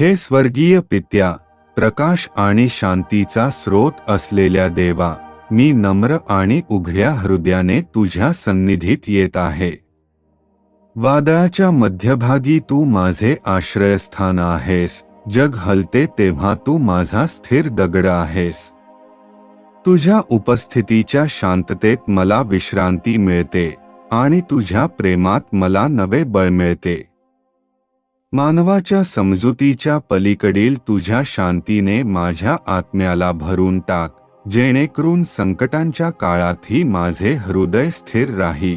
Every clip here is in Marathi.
हे स्वर्गीय पित्या प्रकाश आणि शांतीचा स्रोत असलेल्या देवा मी नम्र आणि उघड्या हृदयाने तुझ्या सन्निधीत येत आहे. वादळाच्या मध्यभागी तू माझे आश्रयस्थान आहेस जग हलते तेव्हा तू माझा स्थिर दगड आहेस. तुझ्या उपस्थितीच्या शांततेत मला विश्रांती मिळते आणि तुझ्या प्रेमात मला नवे बळ मिळते. मानवाच्या समजुतीच्या पलीकडील तुझ्या शांतीने माझ्या आत्म्याला भरून टाक जेणेकरून संकटांच्या काळातही माझे हृदय स्थिर राही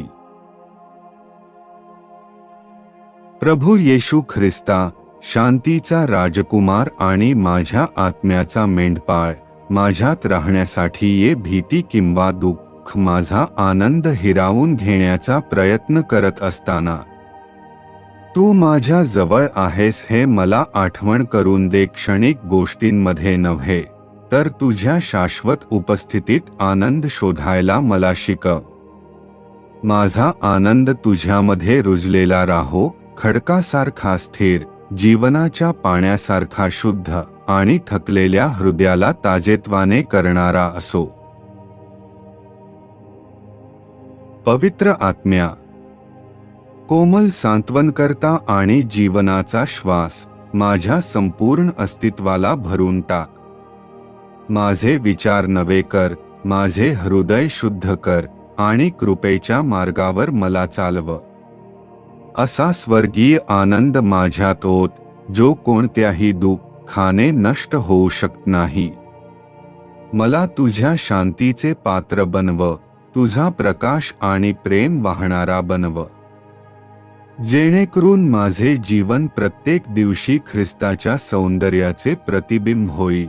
प्रभू येशू ख्रिस्ता शांतीचा राजकुमार आणि माझ्या आत्म्याचा मेंढपाळ माझ्यात राहण्यासाठी ये भीती किंवा दुःख माझा आनंद हिरावून घेण्याचा प्रयत्न करत असताना. तू माझ्या जवळ आहेस हे मला आठवण करून दे क्षणिक गोष्टींमध्ये नव्हे. तर तुझ्या शाश्वत उपस्थितीत आनंद शोधायला मला शिकव माझा आनंद तुझ्यामध्ये रुजलेला राहो खडकासारखा स्थिर जीवनाच्या पाण्यासारखा शुद्ध आणि थकलेल्या हृदयाला ताजेत्वाने करणारा असो. पवित्र आत्म्या कोमल सांत्वनकर्ता आणि जीवनाचा श्वास माझ्या संपूर्ण अस्तित्वाला भरून टाक. माझे विचार नवे कर माझे हृदय शुद्ध कर आणि कृपेच्या मार्गावर मला चालव. असा स्वर्गीय आनंद माझ्यात होत जो कोणत्याही दुःखाने नष्ट होऊ शकत नाही. मला तुझ्या शांतीचे पात्र बनव तुझा प्रकाश आणि प्रेम वाहणारा बनव. जेणेकरून माझे जीवन प्रत्येक दिवशी ख्रिस्ताच्या सौंदर्याचे प्रतिबिंब होईल.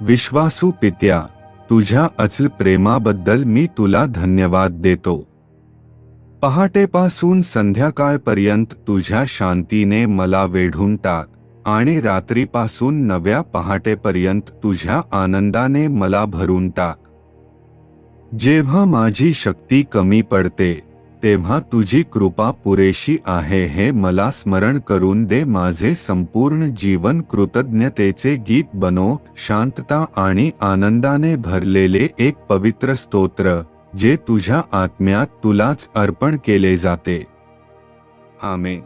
विश्वासू पित्या तुझ्या अचल प्रेमाबद्दल मी तुला धन्यवाद देतो. पहाटेपासून संध्याकाळपर्यंत तुझ्या शांतीने मला वेढून टाक आणि रात्रीपासून नव्या पहाटेपर्यंत तुझ्या आनंदाने मला भरून टाक. जेव्हा माझी शक्ती कमी पडते तेव्हा तुझी कृपा पुरेशी आहे हे मला स्मरण करून दे. माझे संपूर्ण जीवन कृतज्ञतेचे गीत बनो शांतता आणि आनंदाने भरलेले एक पवित्र स्तोत्र जे तुझ्या आत्म्यात तुलाच अर्पण केले जाते. आमेन.